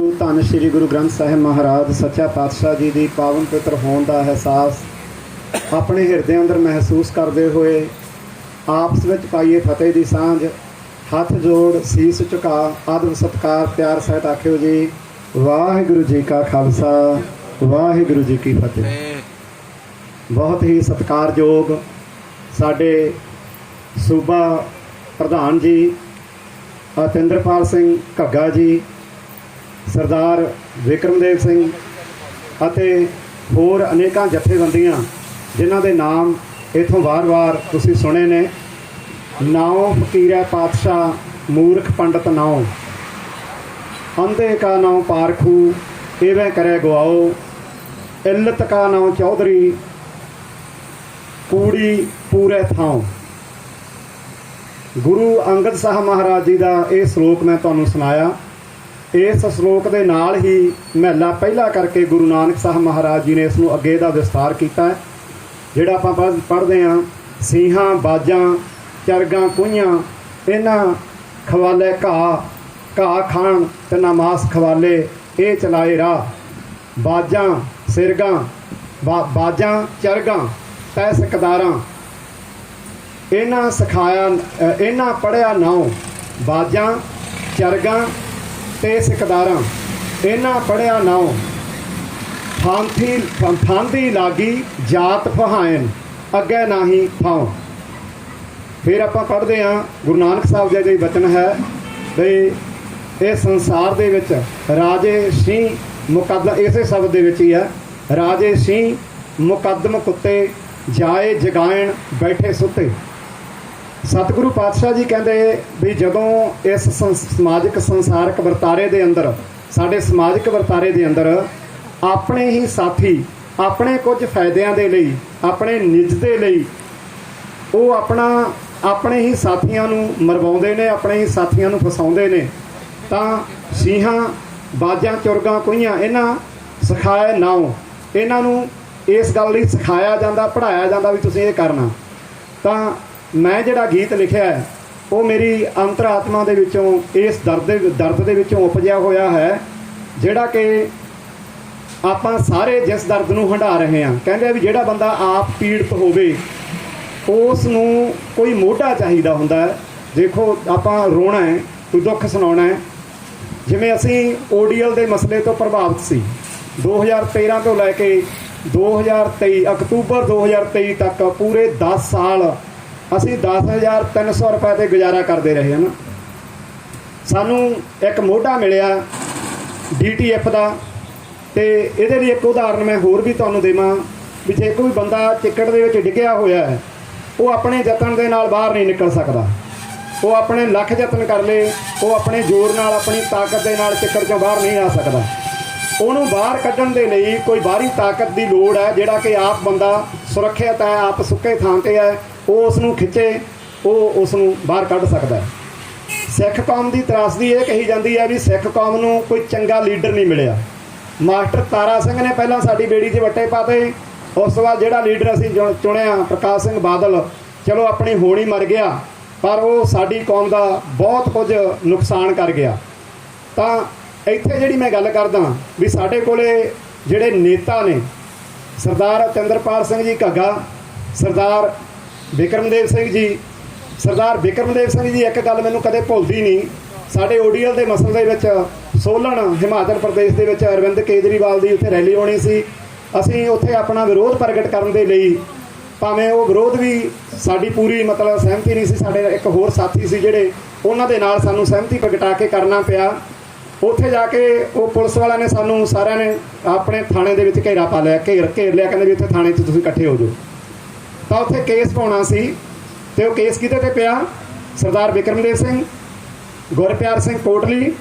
ਧੰਨ ਸ੍ਰੀ ਗੁਰੂ ਗ੍ਰੰਥ ਸਾਹਿਬ ਮਹਾਰਾਜ, ਸੱਚਾ ਪਾਤਸ਼ਾਹ ਜੀ ਦੀ ਪਾਵਨ ਪਵਿੱਤਰ ਹੋਣ ਦਾ ਅਹਿਸਾਸ ਆਪਣੇ ਹਿਰਦੇ ਅੰਦਰ ਮਹਿਸੂਸ ਕਰਦੇ ਹੋਏ ਆਪਸ ਵਿੱਚ ਪਾਈਏ ਫਤਿਹ ਦੀ ਸਾਂਝ, ਹੱਥ ਜੋੜ, ਸੀਸ ਝੁਕਾ ਆਦਰ ਸਤਕਾਰ, ਪਿਆਰ ਸਹਿਤ ਆਖਿਓ ਜੀ, ਵਾਹਿਗੁਰੂ ਜੀ ਕਾ ਖਾਲਸਾ, ਵਾਹਿਗੁਰੂ ਜੀ ਕੀ ਫਤਿਹ। ਬਹੁਤ ਹੀ ਸਤਿਕਾਰਯੋਗ ਸਾਡੇ ਸੂਬਾ ਪ੍ਰਧਾਨ ਜੀ, ਅਤਿੰਦਰਪਾਲ ਸਿੰਘ ਘੱਗਾ ਜੀ ਸਰਦਾਰ ਵਿਕਰਮਦੇਵ ਸਿੰਘ ਅਤੇ ਹੋਰ ਅਨੇਕਾਂ ਜਥੇਬੰਦੀਆਂ, ਜਿਨ੍ਹਾਂ ਦੇ ਨਾਮ ਇਥੋਂ ਵਾਰ-ਵਾਰ ਤੁਸੀਂ ਸੁਣੇ ਨੇ। ਨਾਉ ਫਕੀਰਾ ਪਾਤਸ਼ਾਹ, ਮੂਰਖ ਪੰਡਤ ਨਾਉ। ਅੰਧੇ ਕਾ ਨਾਉ ਪਾਰਖੂ ਐਵੇਂ ਕਰੇ ਗਵਾਓ ਇੱਲਤ ਕਾ ਨਾਉ ਚੌਧਰੀ, ਕੂੜੀ ਪੂਰੇ ਥਾਉ। ਗੁਰੂ ਅੰਗਦ ਸਾਹਿਬ ਮਹਾਰਾਜ ਜੀ ਦਾ ਇਹ ਸ਼ਲੋਕ ਮੈਂ ਤੁਹਾਨੂੰ ਸੁਣਾਇਆ। ਇਸ ਸ਼ਲੋਕ ਦੇ ਨਾਲ ਹੀ ਮਹਲਾ ਪਹਿਲਾ ਕਰਕੇ ਗੁਰੂ ਨਾਨਕ ਸਾਹਿਬ ਮਹਾਰਾਜ ਜੀ ਨੇ ਇਸ ਨੂੰ ਅੱਗੇ ਦਾ ਵਿਸਤਾਰ ਕੀਤਾ ਹੈ, ਜਿਹੜਾ ਆਪਾਂ ਪੜ੍ਹ- ਪੜ੍ਹਦੇ ਹਾਂ, ਸੀਹਾਂ, ਬਾਜਾਂ, ਚਰਗਾਂ ਕੁਈਆਂ ਇਹਨਾਂ ਖਵਾਲੇ ਘਾਹ ਘਾਹ ਖਾਣ ਤੇ ਨਮਾਸ ਖਵਾਲੇ, ਇਹ ਚਲਾਏ ਰਾਹ। ਬਾਜਾਂ, ਸਿਰਗਾਂ ਬਾਜਾਂ, ਚਰਗਾਂ ਤੈ ਸਕਦਾਰਾਂ ਇਹਨਾਂ ਸਿਖਾਇਆ ਇਹਨਾਂ ਪੜਿਆ ਨਾਉ, ਬਾਜਾਂ, ਚਰਗਾਂ ਤੇ ਸਿਕਦਾਰਾਂ, ਇਹਨਾਂ ਪੜਿਆ ਨਾਉ, ਫਾਂਥੀ ਫਾਂਦੀ ਲਾਗੀ ਜਾਤ ਫਹਾਇਨ, ਅੱਗੇ ਨਾਹੀ ਥਾਉ। ਫਿਰ ਆਪਾਂ ਪੜ੍ਹਦੇ ਹਾਂ, ਗੁਰੂ ਨਾਨਕ ਸਾਹਿਬ ਜੀ ਦਾ ਵਚਨ ਹੈ ਵੀ ਇਹ ਸੰਸਾਰ ਦੇ ਵਿੱਚ ਰਾਜੇ ਸਿੰਘ ਮੁਕੱਦਮ, ਇਸੇ ਸ਼ਬਦ ਦੇ ਵਿੱਚ ਹੀ ਹੈ, ਰਾਜੇ ਸਿੰਘ ਮੁਕੱਦਮ ਕੁੱਤੇ ਜਾਏ ਜਗਾਇਣ ਬੈਠੇ ਸੁੱਤੇ। ਸਤਿਗੁਰੂ ਪਾਤਸ਼ਾਹ ਜੀ ਕਹਿੰਦੇ ਵੀ ਜਦੋਂ ਇਸ ਸੰ- ਸਮਾਜਿਕ ਸੰਸਾਰਕ ਵਰਤਾਰੇ ਦੇ ਅੰਦਰ, ਸਾਡੇ ਸਮਾਜਿਕ ਵਰਤਾਰੇ ਦੇ ਅੰਦਰ ਆਪਣੇ ਹੀ ਸਾਥੀ, ਆਪਣੇ ਕੁਝ ਫਾਇਦਿਆਂ ਦੇ ਲਈ, ਆਪਣੇ ਨਿੱਜ ਦੇ ਲਈ, ਉਹ ਆਪਣਾ, ਆਪਣੇ ਹੀ ਸਾਥੀਆਂ ਨੂੰ ਮਰਵਾਉਂਦੇ ਨੇ, ਆਪਣੇ ਹੀ ਸਾਥੀਆਂ ਨੂੰ ਫਸਾਉਂਦੇ ਨੇ, ਤਾਂ ਸ਼ੀਹਾਂ, ਬਾਜਾਂ, ਚੁਰਗਾਂ, ਕੁਈਆਂ, ਇਹਨਾਂ ਸਿਖਾਏ ਨਾਉ ਇਹਨਾਂ ਨੂੰ ਇਸ ਗੱਲ ਲਈ ਸਿਖਾਇਆ ਜਾਂਦਾ ਪੜਾਇਆ ਜਾਂਦਾ ਵੀ ਤੁਸੀਂ ਇਹ ਕਰਨਾ। ਤਾਂ ਮੈਂ ਜਿਹੜਾ ਗੀਤ ਲਿਖਿਆ ਹੈ, ਉਹ ਮੇਰੀ ਅੰਤਰਾਤਮਾ ਦੇ ਵਿੱਚੋਂ, ਇਸ ਦਰਦ ਦੇ ਦਰਦ ਦੇ ਵਿੱਚੋਂ ਉਪਜਿਆ ਹੋਇਆ ਹੈ, ਜਿਹੜਾ ਕਿ ਆਪਾਂ ਸਾਰੇ ਜਿਸ ਦਰਦ ਨੂੰ ਹੰਢਾ ਰਹੇ ਹਾਂ, ਕਹਿੰਦੇ ਆ ਵੀ ਜਿਹੜਾ ਬੰਦਾ ਆਪ ਪੀੜਤ ਹੋਵੇ, ਉਸ ਨੂੰ ਕੋਈ ਮੋਢਾ ਚਾਹੀਦਾ ਹੁੰਦਾ ਹੈ। ਦੇਖੋ, ਆਪਾਂ ਰੋਣਾ ਹੈ, ਕੋਈ ਦੁੱਖ ਸੁਣਾਉਣਾ ਹੈ। ਜਿਵੇਂ ਅਸੀਂ ਓਡੀਐਲ ਦੇ ਮਸਲੇ ਤੋਂ ਪ੍ਰਭਾਵਿਤ ਸੀ 2013 ਤੋਂ ਲੈ ਕੇ 2023 ਅਕਤੂਬਰ 2023 ਤੱਕ ਪੂਰੇ 10 ਸਾਲ ਅਸੀਂ 10300 ਰੁਪਏ ਤੇ ਗੁਜ਼ਾਰਾ ਕਰਦੇ ਰਹੇ ਹਾਂ ਸਾਨੂੰ ਇੱਕ ਮੋਢਾ ਮਿਲਿਆ ਡੀਟੀਐਫ ਦਾ ਤੇ ਇਹਦੇ ਲਈ ਇੱਕ ਉਦਾਹਰਨ ਮੈਂ ਹੋਰ ਵੀ ਤੁਹਾਨੂੰ ਦੇਵਾਂ ਵੀ ਜੇ ਕੋਈ ਬੰਦਾ ਟਿਕਟ ਦੇ ਵਿੱਚ ਡਿੱਗਿਆ ਹੋਇਆ ਹੈ, ਉਹ ਆਪਣੇ ਯਤਨ ਦੇ ਨਾਲ ਬਾਹਰ ਨਹੀਂ ਨਿਕਲ ਸਕਦਾ। ਉਹ ਆਪਣੇ ਲੱਖ ਯਤਨ ਕਰ ਲੇ, ਉਹ ਆਪਣੇ ਜ਼ੋਰ ਨਾਲ, ਆਪਣੀ ਤਾਕਤ ਦੇ ਨਾਲ ਟਿਕਟ ਚੋਂ ਬਾਹਰ ਨਹੀਂ ਆ ਸਕਦਾ। ਉਹਨੂੰ ਬਾਹਰ ਕੱਢਣ ਦੇ ਲਈ ਕੋਈ ਬਾਹਰੀ ਤਾਕਤ ਦੀ ਲੋੜ ਹੈ, ਜਿਹੜਾ ਕਿ ਆਪ ਬੰਦਾ ਸੁਰੱਖਿਅਤ ਹੈ, ਆਪ ਸੁੱਕੇ ਥਾਂ ਤੇ ਹੈ, ਉਹ ਉਸ ਨੂੰ ਖਿੱਚੇ, ਉਹ ਉਸ ਨੂੰ ਬਾਹਰ ਕੱਢ ਸਕਦਾ ਹੈ। ਸਿੱਖ ਕੌਮ ਦੀ ਤਰਾਸਦੀ ਇਹ ਕਹੀ ਜਾਂਦੀ ਹੈ ਵੀ ਸਿੱਖ ਕੌਮ ਨੂੰ ਕੋਈ ਚੰਗਾ ਲੀਡਰ ਨਹੀਂ ਮਿਲਿਆ। ਮਾਸਟਰ ਤਾਰਾ ਸਿੰਘ ਨੇ ਪਹਿਲਾਂ ਸਾਡੀ ਬੇੜੀ 'ਚ ਵੱਟੇ ਪਾਤੇ ਉਸ ਤੋਂ ਬਾਅਦ ਜਿਹੜਾ ਲੀਡਰ ਅਸੀਂ ਚੁਣ- ਚੁਣਿਆ, ਪ੍ਰਕਾਸ਼ ਸਿੰਘ ਬਾਦਲ, ਚਲੋ ਆਪਣੀ ਹੋਣੀ ਮਰ ਗਿਆ, ਪਰ ਉਹ ਸਾਡੀ ਕੌਮ ਦਾ ਬਹੁਤ ਕੁਝ ਨੁਕਸਾਨ ਕਰ ਗਿਆ। ਤਾਂ ਇੱਥੇ ਜਿਹੜੀ ਮੈਂ ਗੱਲ ਕਰਦਾ, ਵੀ ਸਾਡੇ ਕੋਲੇ ਜਿਹੜੇ ਨੇਤਾ ਨੇ ਸਰਦਾਰ ਚੰਦਰਪਾਲ ਸਿੰਘ ਜੀ ਘੱਗਾ, ਸਰਦਾਰ ਵਿਕਰਮਦੇਵ ਸਿੰਘ ਜੀ, ਸਰਦਾਰ ਵਿਕਰਮਦੇਵ ਸਿੰਘ ਜੀ, ਇੱਕ ਗੱਲ ਮੈਨੂੰ ਕਦੇ ਭੁੱਲਦੀ ਨਹੀਂ। ਸਾਡੇ ਓਡੀਐਲ ਦੇ ਮਸਲ ਦੇ ਵਿੱਚ ਸੋਲਣ ਹਿਮਾਚਲ ਪ੍ਰਦੇਸ਼ ਦੇ ਵਿੱਚ ਅਰਵਿੰਦ ਕੇਜਰੀਵਾਲ ਦੀ ਉੱਥੇ ਰੈਲੀ ਹੋਣੀ ਸੀ। ਅਸੀਂ ਉੱਥੇ ਆਪਣਾ ਵਿਰੋਧ ਪ੍ਰਗਟ ਕਰਨ ਦੇ ਲਈ ਭਾਵੇਂ ਉਹ ਵਿਰੋਧ ਵੀ ਸਾਡੀ ਪੂਰੀ ਮਤਲਬ ਸਹਿਮਤੀ ਨਹੀਂ ਸੀ, ਸਾਡੇ ਇੱਕ ਹੋਰ ਸਾਥੀ ਸੀ ਜਿਹੜੇ ਉਹਨਾਂ ਦੇ ਨਾਲ ਸਾਨੂੰ ਸਹਿਮਤੀ ਪ੍ਰਗਟਾ ਕੇ ਕਰਨਾ ਪਿਆ। ਉੱਥੇ ਜਾ ਕੇ ਉਹ ਪੁਲਿਸ ਵਾਲਿਆਂ ਨੇ ਸਾਨੂੰ ਸਾਰਿਆਂ ਨੇ ਆਪਣੇ ਥਾਣੇ ਦੇ ਵਿੱਚ ਘੇਰਾ ਪਾ ਲਿਆ, ਘੇਰ ਘੇਰ ਲਿਆ, ਕਹਿੰਦੇ ਵੀ ਇੱਥੇ ਥਾਣੇ 'ਚ ਤੁਸੀਂ ਇਕੱਠੇ ਹੋ ਜਾਓ। ਤਾਂ ਉੱਥੇ ਕੇਸ ਪਾਉਣਾ ਸੀ ਤੇ ਉਹ ਕੇਸ ਕਿਹਦੇ ਤੇ ਪਿਆ? ਸਰਦਾਰ ਵਿਕਰਮਦੇਵ ਸਿੰਘ, ਗੁਰਪਿਆਰ ਸਿੰਘ ਕੋਟਲੀ